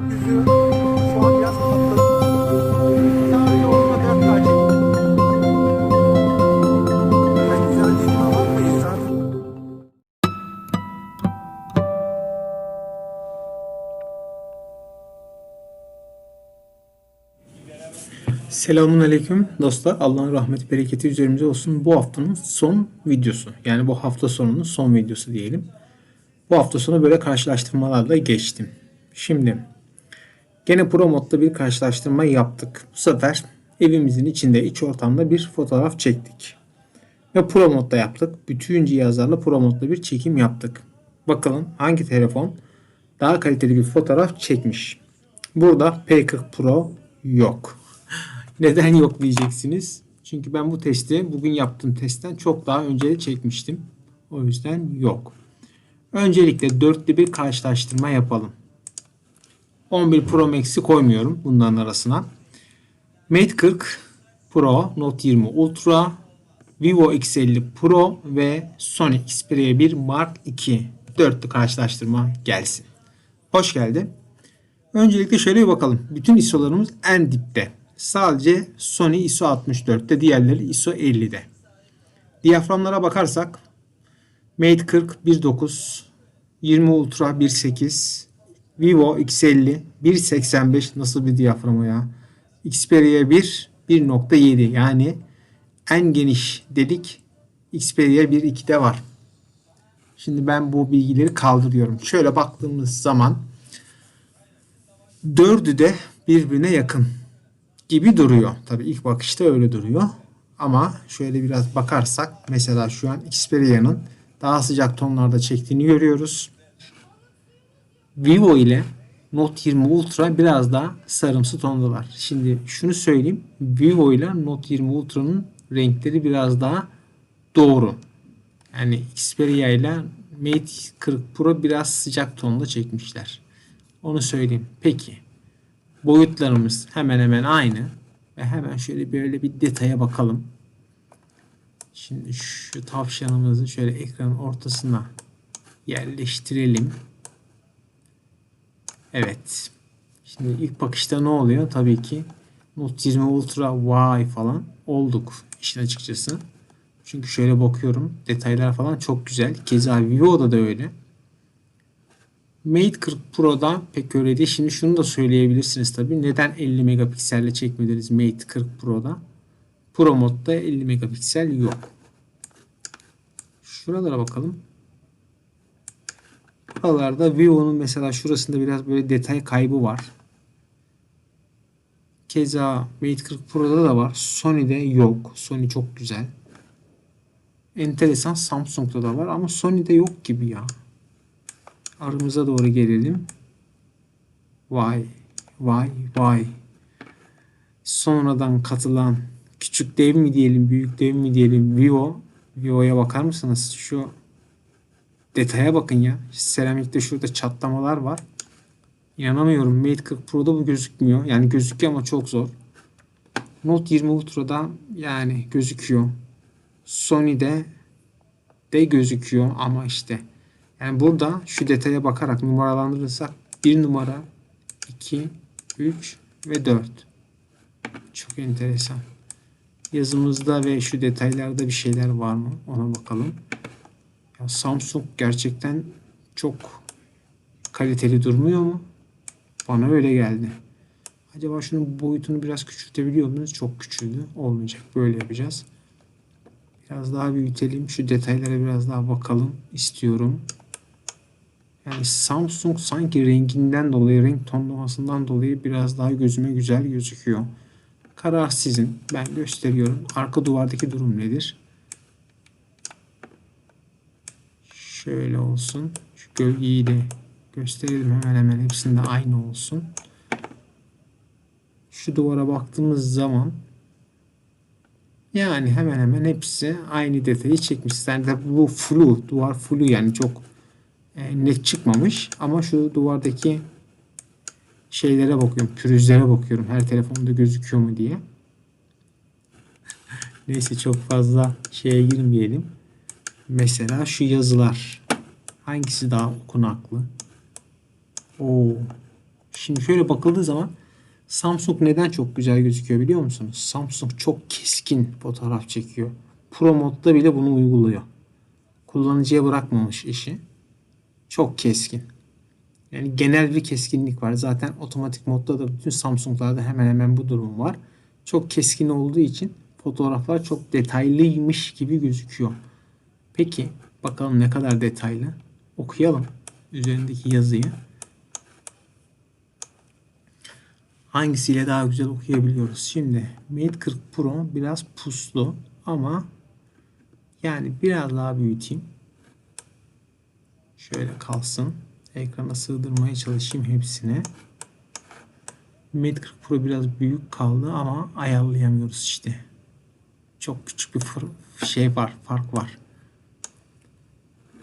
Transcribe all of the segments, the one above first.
Yüzü? Selamun Aleyküm dostlar. Allah'ın rahmeti, bereketi üzerimize olsun. Bu haftanın son videosu. Yani bu hafta sonunun son videosu diyelim. Bu hafta sonu böyle karşılaştırmalarla geçtim. Şimdi gene Pro modda bir karşılaştırma yaptık. Bu sefer evimizin içinde iç ortamda bir fotoğraf çektik. Ve Pro modda yaptık. Bütün cihazlarla Pro modda bir çekim yaptık. Bakalım hangi telefon daha kaliteli bir fotoğraf çekmiş. Burada P40 Pro yok. Neden yok diyeceksiniz. Çünkü ben bu testi bugün yaptığım testten çok daha önce çekmiştim. O yüzden yok. Öncelikle dörtlü bir karşılaştırma yapalım. 11 Pro Max'i koymuyorum bunların arasına. Mate 40 Pro, Note 20 Ultra, Vivo X50 Pro ve Sony Xperia 1 Mark II dörtlü karşılaştırma gelsin. Hoş geldi. Öncelikle şöyle bir bakalım. Bütün ISO'larımız en dipte. Sadece Sony ISO 64'te, diğerleri ISO 50'de. Diyaframlara bakarsak Mate 40 1.9, 20 Ultra 1.8, Vivo X50 1.85 nasıl bir diyafram o ya? Xperia 1 1.7 yani en geniş dedik Xperia 1.2'de var. Şimdi ben bu bilgileri kaldırıyorum. Şöyle baktığımız zaman dördü de birbirine yakın gibi duruyor. Tabii ilk bakışta öyle duruyor. Ama şöyle biraz bakarsak mesela şu an Xperia'nın daha sıcak tonlarda çektiğini görüyoruz. Vivo ile Note 20 Ultra biraz daha sarımsı tondalar. Şimdi şunu söyleyeyim. Vivo ile Note 20 Ultra'nın renkleri biraz daha doğru. Yani Xperia ile Mate 40 Pro biraz sıcak tonda çekmişler. Onu söyleyeyim. Peki boyutlarımız hemen hemen aynı. Ve hemen şöyle böyle bir detaya bakalım. Şimdi şu tavşanımızı şöyle ekranın ortasına yerleştirelim. Evet. Şimdi ilk bakışta ne oluyor? Tabii ki Note 20 Ultra vay falan olduk işin açıkçası. Çünkü şöyle bakıyorum detaylar falan çok güzel. Keza Vivo'da da öyle. Mate 40 Pro'da pek öyle değil. Şimdi şunu da söyleyebilirsiniz tabii. Neden 50 megapikselle çekmediniz Mate 40 Pro'da? Pro modda 50 megapiksel yok. Şuralara bakalım. Buralarda Vivo'nun mesela şurasında biraz böyle detay kaybı var. Keza Mate 40 Pro'da da var. Sony'de yok. Sony çok güzel. Enteresan Samsung'da da var ama Sony'de yok gibi ya. Aramıza doğru gelelim. Vay vay vay. Sonradan katılan küçük dev mi diyelim büyük dev mi diyelim Vivo. Vivo'ya bakar mısınız? Şu detaya bakın ya. Seramikte şurada çatlamalar var. İnanamıyorum. Mate 40 Pro'da bu gözükmüyor. Yani gözüküyor ama çok zor. Note 20 Ultra'da yani gözüküyor. Sony'de de gözüküyor ama işte yani burada şu detaya bakarak numaralandırırsak 1 numara, 2, 3 ve 4. Çok enteresan. Yazımızda ve şu detaylarda bir şeyler var mı? Ona bakalım. Samsung gerçekten çok kaliteli durmuyor mu? Bana öyle geldi. Acaba şunun boyutunu biraz küçültebiliyor muyuz? Çok küçüldü. Olmayacak. Böyle yapacağız. Biraz daha büyütelim. Şu detaylara biraz daha bakalım istiyorum. Yani Samsung sanki renginden dolayı, renk tonlamasından dolayı biraz daha gözüme güzel gözüküyor. Karar sizin. Ben gösteriyorum. Arka duvardaki durum nedir? Şöyle olsun. Şu gölgeyi de gösterelim hemen hemen hepsinde aynı olsun. Şu duvara baktığımız zaman yani hemen hemen hepsi aynı detayı çekmiş. Yani de bu flu, duvar flu yani çok e, net çıkmamış. Ama şu duvardaki şeylere bakıyorum, pürüzlere bakıyorum. Her telefonda gözüküyor mu diye. Neyse çok fazla şeye girmeyelim. Mesela şu yazılar. Hangisi daha okunaklı? Oo, Şimdi şöyle bakıldığı zaman Samsung neden çok güzel gözüküyor biliyor musunuz? Samsung çok keskin fotoğraf çekiyor. Pro modda bile bunu uyguluyor. Kullanıcıya bırakmamış işi. Çok keskin. Yani genel bir keskinlik var. Zaten otomatik modda da bütün Samsung'larda hemen hemen bu durum var. Çok keskin olduğu için fotoğraflar çok detaylıymış gibi gözüküyor. Peki bakalım ne kadar detaylı. Okuyalım üzerindeki yazıyı. Hangisiyle daha güzel okuyabiliyoruz? Şimdi Mate 40 Pro biraz puslu ama yani biraz daha büyüteyim. Şöyle kalsın. Ekrana sığdırmaya çalışayım hepsine. Mate 40 Pro biraz büyük kaldı ama ayarlayamıyoruz işte. Çok küçük bir şey var, fark var.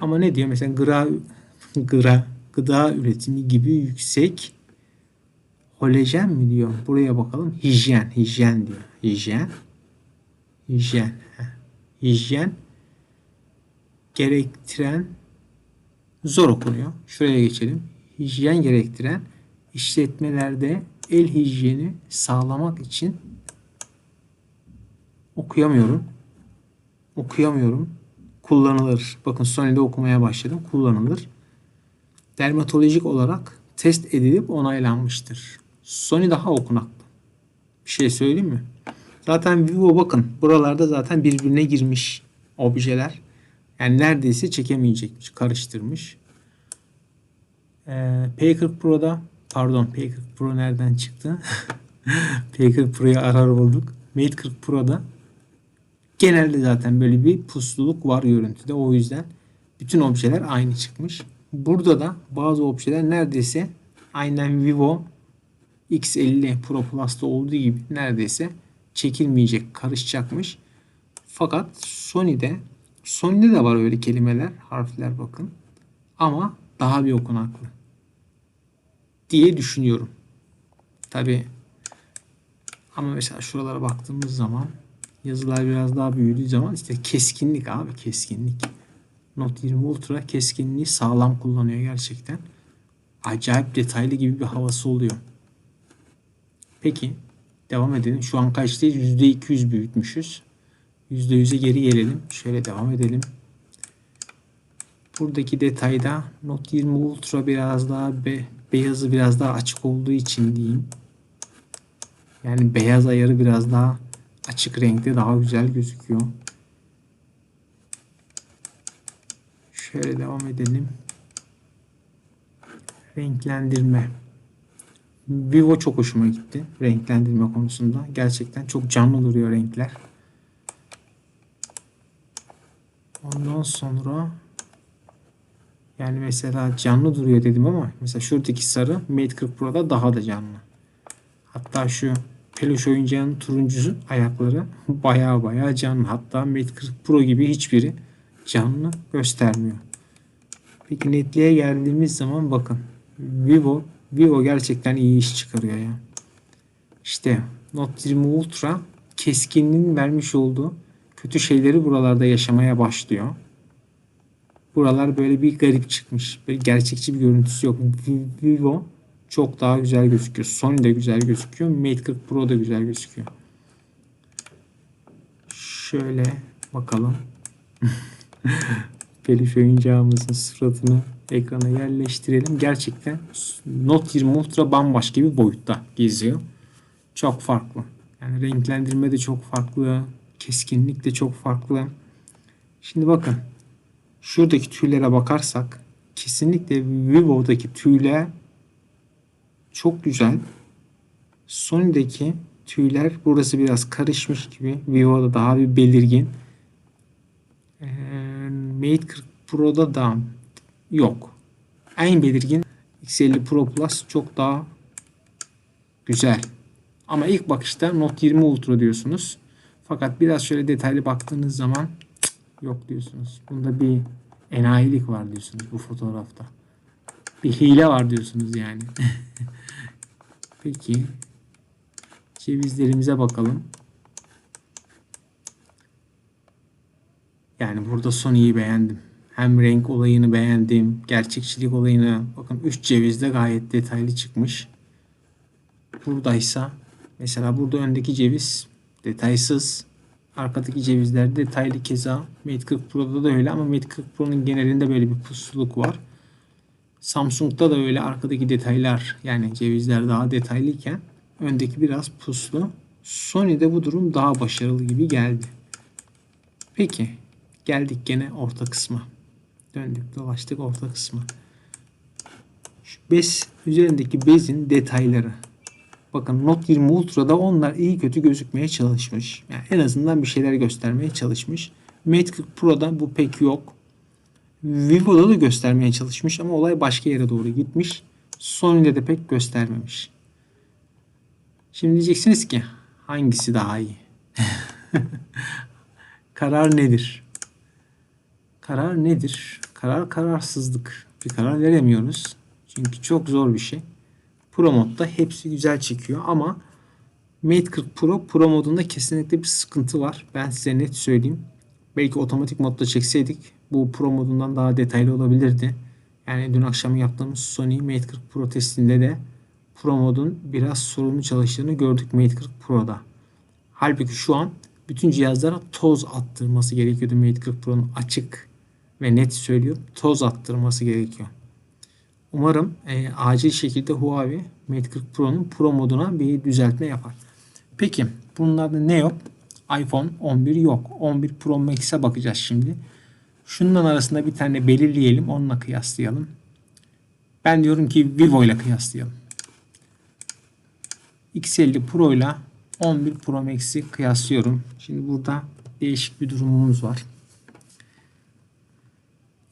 Ama ne diyor mesela gıra, gıra, gıda üretimi gibi yüksek Holojen mi diyor? Buraya bakalım. Hijyen. Hijyen diyor. Hijyen. Hijyen. Hijyen gerektiren zor okunuyor. Şuraya geçelim. Hijyen gerektiren işletmelerde el hijyeni sağlamak için okuyamıyorum. Okuyamıyorum. Kullanılır. Bakın Sony'de okumaya başladım. Kullanılır. Dermatolojik olarak test edilip onaylanmıştır. Sony daha okunaklı. Bir şey söyleyeyim mi? Zaten Vivo bakın buralarda zaten birbirine girmiş objeler. Yani neredeyse çekemeyecekmiş. Karıştırmış. Ee, P40 Pro'da pardon P40 Pro nereden çıktı? P40 Pro'yu arar olduk. Mate 40 Pro'da genelde zaten böyle bir pusluluk var görüntüde. O yüzden bütün objeler aynı çıkmış. Burada da bazı objeler neredeyse aynen Vivo X50 Pro Plus'ta olduğu gibi neredeyse çekilmeyecek, karışacakmış. Fakat Sony'de Sony'de de var öyle kelimeler, harfler bakın. Ama daha bir okunaklı. Diye düşünüyorum. Tabi ama mesela şuralara baktığımız zaman yazılar biraz daha büyüdüğü zaman işte keskinlik abi keskinlik. Note 20 Ultra keskinliği sağlam kullanıyor gerçekten. Acayip detaylı gibi bir havası oluyor. Peki devam edelim. Şu an kaçtayız? %200 büyütmüşüz. %100'e geri gelelim. Şöyle devam edelim. Buradaki detayda Note 20 Ultra biraz daha be, beyazı biraz daha açık olduğu için diyeyim. Yani beyaz ayarı biraz daha açık renkte daha güzel gözüküyor. Şöyle devam edelim. Renklendirme. Vivo çok hoşuma gitti renklendirme konusunda. Gerçekten çok canlı duruyor renkler. Ondan sonra yani mesela canlı duruyor dedim ama mesela şuradaki sarı Mate 40 Pro'da daha da canlı. Hatta şu peluş oyuncağın turuncusu ayakları baya baya canlı. Hatta Mate 40 Pro gibi hiçbiri canlı göstermiyor. Peki netliğe geldiğimiz zaman bakın Vivo Vivo gerçekten iyi iş çıkarıyor ya. İşte Note 20 Ultra keskinliğin vermiş olduğu kötü şeyleri buralarda yaşamaya başlıyor. Buralar böyle bir garip çıkmış. Böyle gerçekçi bir görüntüsü yok. Vivo çok daha güzel gözüküyor. Sony de güzel gözüküyor. Mate 40 Pro da güzel gözüküyor. Şöyle bakalım. Peluş oyuncağımızın suratını ekrana yerleştirelim. Gerçekten Note 20 Ultra bambaşka bir boyutta geziyor. Çok farklı. Yani renklendirme de çok farklı. Keskinlik de çok farklı. Şimdi bakın. Şuradaki tüylere bakarsak kesinlikle Vivo'daki tüyler çok güzel. Sony'deki tüyler burası biraz karışmış gibi. Vivo'da daha bir belirgin. Ee, Mate 40 Pro'da da yok. En belirgin X50 Pro Plus çok daha güzel. Ama ilk bakışta Note 20 Ultra diyorsunuz. Fakat biraz şöyle detaylı baktığınız zaman cık, yok diyorsunuz. Bunda bir enayilik var diyorsunuz bu fotoğrafta. Bir hile var diyorsunuz yani. Peki cevizlerimize bakalım. Yani burada Sony'yi beğendim. Hem renk olayını beğendim. Gerçekçilik olayını. Bakın 3 cevizde gayet detaylı çıkmış. buradaysa mesela burada öndeki ceviz detaysız. Arkadaki cevizler detaylı keza. Mate 40 Pro'da da öyle ama Mate 40 Pro'nun genelinde böyle bir pusluluk var. Samsung'da da öyle arkadaki detaylar yani cevizler daha detaylıyken öndeki biraz puslu. Sony'de bu durum daha başarılı gibi geldi. Peki geldik gene orta kısma. Döndük dolaştık orta kısma. Şu bez üzerindeki bezin detayları. Bakın Note 20 Ultra'da onlar iyi kötü gözükmeye çalışmış. Yani en azından bir şeyler göstermeye çalışmış. Mate 40 Pro'da bu pek yok. Vivo'da da göstermeye çalışmış ama olay başka yere doğru gitmiş. Sony'de de pek göstermemiş. Şimdi diyeceksiniz ki hangisi daha iyi? Karar nedir? Karar nedir? Karar kararsızlık. Bir karar veremiyoruz. Çünkü çok zor bir şey. Pro modda hepsi güzel çekiyor ama Mate 40 Pro Pro modunda kesinlikle bir sıkıntı var. Ben size net söyleyeyim. Belki otomatik modda çekseydik bu Pro modundan daha detaylı olabilirdi. Yani dün akşam yaptığımız Sony Mate 40 Pro testinde de Pro modun biraz sorunlu çalıştığını gördük Mate 40 Pro'da. Halbuki şu an bütün cihazlara toz attırması gerekiyordu Mate 40 Pro'nun açık ve net söylüyorum toz attırması gerekiyor. Umarım e, acil şekilde Huawei Mate 40 Pro'nun Pro moduna bir düzeltme yapar. Peki bunlarda ne yok? iPhone 11 yok. 11 Pro Max'e bakacağız şimdi. Şundan arasında bir tane belirleyelim. Onunla kıyaslayalım. Ben diyorum ki Vivo ile kıyaslayalım. X50 Pro ile 11 Pro Max'i kıyaslıyorum. Şimdi burada değişik bir durumumuz var.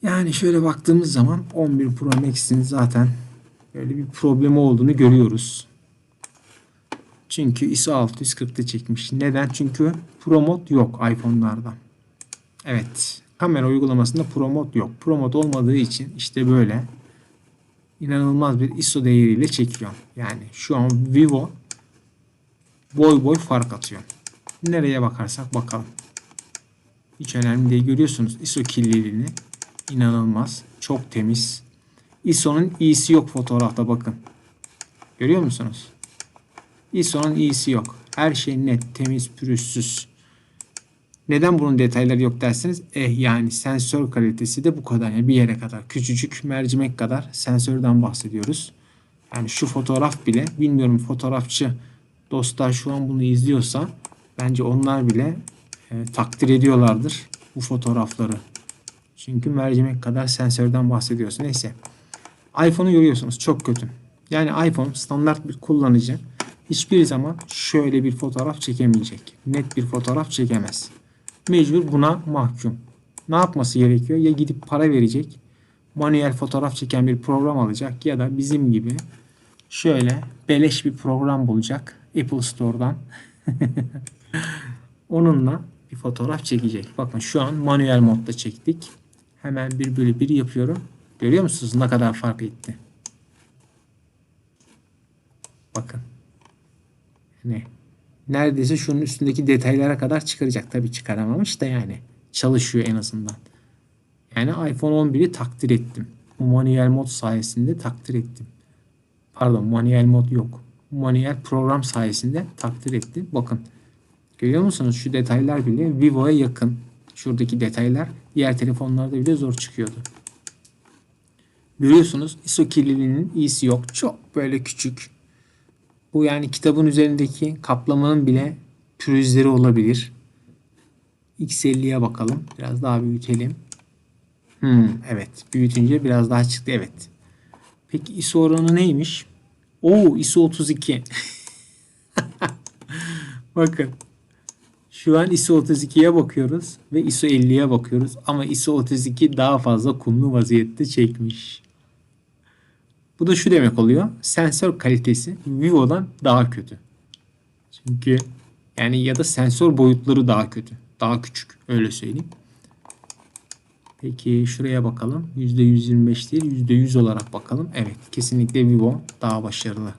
Yani şöyle baktığımız zaman 11 Pro Max'in zaten böyle bir problemi olduğunu görüyoruz. Çünkü ISO 640'ta çekmiş. Neden? Çünkü Pro Mod yok iPhone'larda. Evet. Kamera uygulamasında Pro Mod yok. Pro Mod olmadığı için işte böyle inanılmaz bir ISO değeriyle çekiyor. Yani şu an Vivo boy boy fark atıyor. Nereye bakarsak bakalım. Hiç önemli değil. Görüyorsunuz ISO kirliliğini. İnanılmaz. Çok temiz. ISO'nun iyisi yok fotoğrafta bakın. Görüyor musunuz? ISO'nun iyisi yok. Her şey net, temiz, pürüzsüz. Neden bunun detayları yok derseniz eh yani sensör kalitesi de bu kadar. Yani bir yere kadar. Küçücük mercimek kadar sensörden bahsediyoruz. Yani şu fotoğraf bile bilmiyorum fotoğrafçı dostlar şu an bunu izliyorsa bence onlar bile e, takdir ediyorlardır bu fotoğrafları. Çünkü mercimek kadar sensörden bahsediyoruz. Neyse. iPhone'u görüyorsunuz çok kötü. Yani iPhone standart bir kullanıcı hiçbir zaman şöyle bir fotoğraf çekemeyecek. Net bir fotoğraf çekemez. Mecbur buna mahkum. Ne yapması gerekiyor? Ya gidip para verecek, manuel fotoğraf çeken bir program alacak ya da bizim gibi şöyle beleş bir program bulacak Apple Store'dan. Onunla bir fotoğraf çekecek. Bakın şu an manuel modda çektik. Hemen bir bölü bir yapıyorum. Görüyor musunuz ne kadar fark etti? Bakın. Ne? Neredeyse şunun üstündeki detaylara kadar çıkaracak. Tabii çıkaramamış da yani. Çalışıyor en azından. Yani iPhone 11'i takdir ettim. Manuel mod sayesinde takdir ettim. Pardon manuel mod yok. Manuel program sayesinde takdir ettim. Bakın. Görüyor musunuz? Şu detaylar bile Vivo'ya yakın. Şuradaki detaylar diğer telefonlarda bile zor çıkıyordu. Görüyorsunuz ISO kirliliğinin iyisi yok. Çok böyle küçük. Bu yani kitabın üzerindeki kaplamanın bile pürüzleri olabilir. X50'ye bakalım. Biraz daha büyütelim. Hmm, evet. Büyütünce biraz daha çıktı. Evet. Peki ISO oranı neymiş? Oo ISO 32. Bakın. Şu an ISO 32'ye bakıyoruz ve ISO 50'ye bakıyoruz ama ISO 32 daha fazla kumlu vaziyette çekmiş. Bu da şu demek oluyor. Sensör kalitesi Vivo'dan daha kötü. Çünkü yani ya da sensör boyutları daha kötü. Daha küçük öyle söyleyeyim. Peki şuraya bakalım. %125 değil %100 olarak bakalım. Evet kesinlikle Vivo daha başarılı.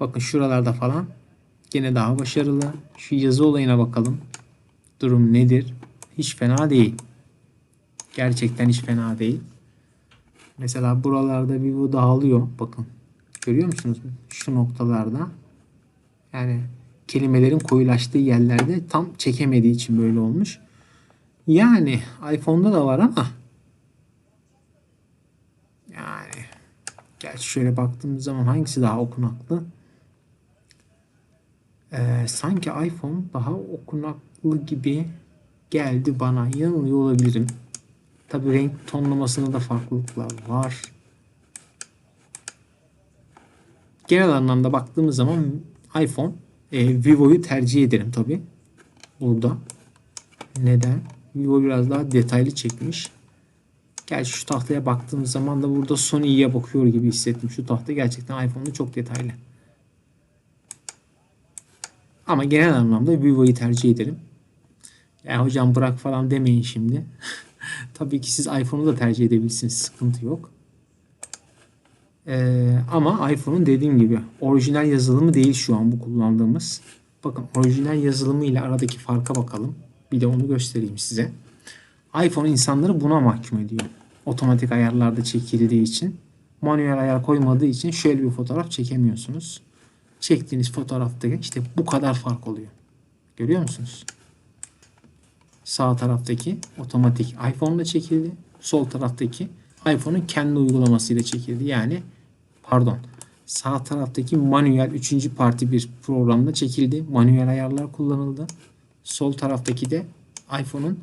Bakın şuralarda falan gene daha başarılı. Şu yazı olayına bakalım. Durum nedir? Hiç fena değil. Gerçekten hiç fena değil. Mesela buralarda Vivo dağılıyor. Bakın. Görüyor musunuz? Şu noktalarda. Yani kelimelerin koyulaştığı yerlerde tam çekemediği için böyle olmuş. Yani iPhone'da da var ama yani gerçi şöyle baktığımız zaman hangisi daha okunaklı? Ee, sanki iPhone daha okunaklı gibi geldi bana. Yanılıyor olabilirim. Tabi renk tonlamasında da farklılıklar var. Genel anlamda baktığımız zaman iPhone, e, Vivo'yu tercih ederim tabi. Burada. Neden? Vivo biraz daha detaylı çekmiş. Gerçi şu tahtaya baktığımız zaman da burada Sony'ye bakıyor gibi hissettim. Şu tahta gerçekten iPhone'da çok detaylı. Ama genel anlamda Vivo'yu tercih ederim. Ya hocam bırak falan demeyin şimdi. Tabii ki siz iPhone'u da tercih edebilirsiniz. Sıkıntı yok. Ee, ama iPhone'un dediğim gibi orijinal yazılımı değil şu an bu kullandığımız. Bakın orijinal yazılımı ile aradaki farka bakalım. Bir de onu göstereyim size. iPhone insanları buna mahkum ediyor. Otomatik ayarlarda çekildiği için. Manuel ayar koymadığı için şöyle bir fotoğraf çekemiyorsunuz. Çektiğiniz fotoğrafta işte bu kadar fark oluyor. Görüyor musunuz? Sağ taraftaki otomatik iPhone'da çekildi. Sol taraftaki iPhone'un kendi uygulamasıyla çekildi. Yani pardon sağ taraftaki manuel 3. parti bir programda çekildi. Manuel ayarlar kullanıldı. Sol taraftaki de iPhone'un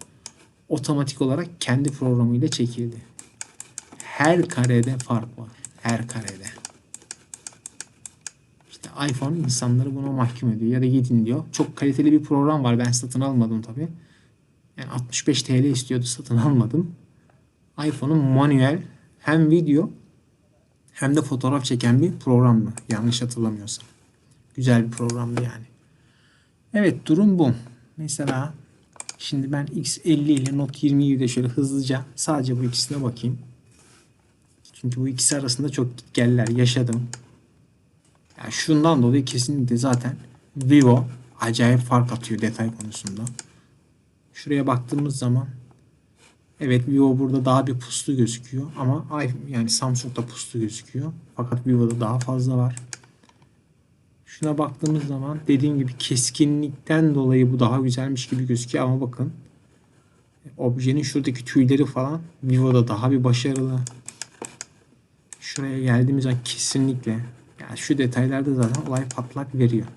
otomatik olarak kendi programıyla çekildi. Her karede fark var. Her karede. İşte iPhone insanları buna mahkum ediyor. Ya da gidin diyor. Çok kaliteli bir program var. Ben satın almadım tabi. Yani 65 TL istiyordu. Satın almadım. iPhone'un manuel hem video hem de fotoğraf çeken bir programdı. Yanlış hatırlamıyorsam. Güzel bir programdı yani. Evet durum bu. Mesela şimdi ben X50 ile Note 20'yi de şöyle hızlıca sadece bu ikisine bakayım. Çünkü bu ikisi arasında çok gitgeller yaşadım. Yani şundan dolayı kesinlikle zaten Vivo acayip fark atıyor detay konusunda. Şuraya baktığımız zaman evet Vivo burada daha bir puslu gözüküyor ama yani Samsung'da puslu gözüküyor. Fakat Vivo'da daha fazla var. Şuna baktığımız zaman dediğim gibi keskinlikten dolayı bu daha güzelmiş gibi gözüküyor ama bakın objenin şuradaki tüyleri falan Vivo'da daha bir başarılı. Şuraya geldiğimiz zaman kesinlikle yani şu detaylarda zaten olay patlak veriyor.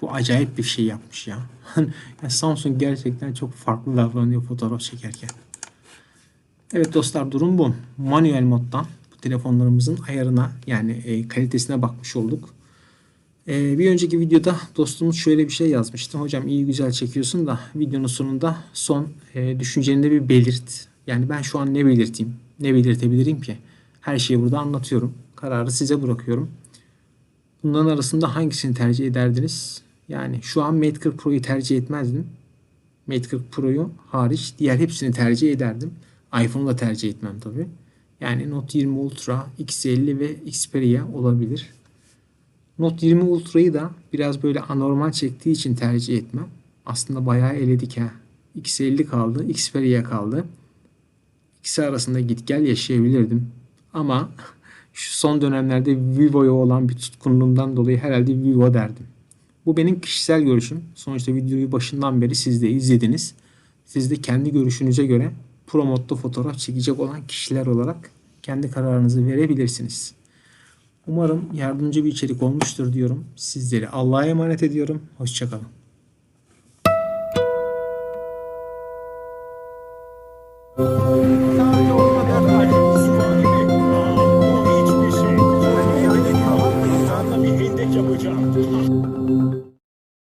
Bu acayip bir şey yapmış ya. yani Samsung gerçekten çok farklı davranıyor fotoğraf çekerken. Evet dostlar durum bu. Manuel moddan bu telefonlarımızın ayarına yani e, kalitesine bakmış olduk. E, bir önceki videoda dostumuz şöyle bir şey yazmıştı. Hocam iyi güzel çekiyorsun da videonun sonunda son e, düşünceni bir belirt. Yani ben şu an ne belirteyim? Ne belirtebilirim ki? Her şeyi burada anlatıyorum. Kararı size bırakıyorum. Bunların arasında hangisini tercih ederdiniz? Yani şu an Mate 40 Pro'yu tercih etmezdim. Mate 40 Pro'yu hariç diğer hepsini tercih ederdim. iPhone'u da tercih etmem tabi. Yani Note 20 Ultra, X50 ve Xperia olabilir. Note 20 Ultra'yı da biraz böyle anormal çektiği için tercih etmem. Aslında bayağı eledik ha. X50 kaldı, Xperia kaldı. İkisi arasında git gel yaşayabilirdim. Ama şu son dönemlerde Vivo'ya olan bir tutkunluğumdan dolayı herhalde Vivo derdim. Bu benim kişisel görüşüm. Sonuçta videoyu başından beri siz de izlediniz. Siz de kendi görüşünüze göre Pro modda fotoğraf çekecek olan kişiler olarak kendi kararınızı verebilirsiniz. Umarım yardımcı bir içerik olmuştur diyorum. Sizleri Allah'a emanet ediyorum. Hoşçakalın. Thank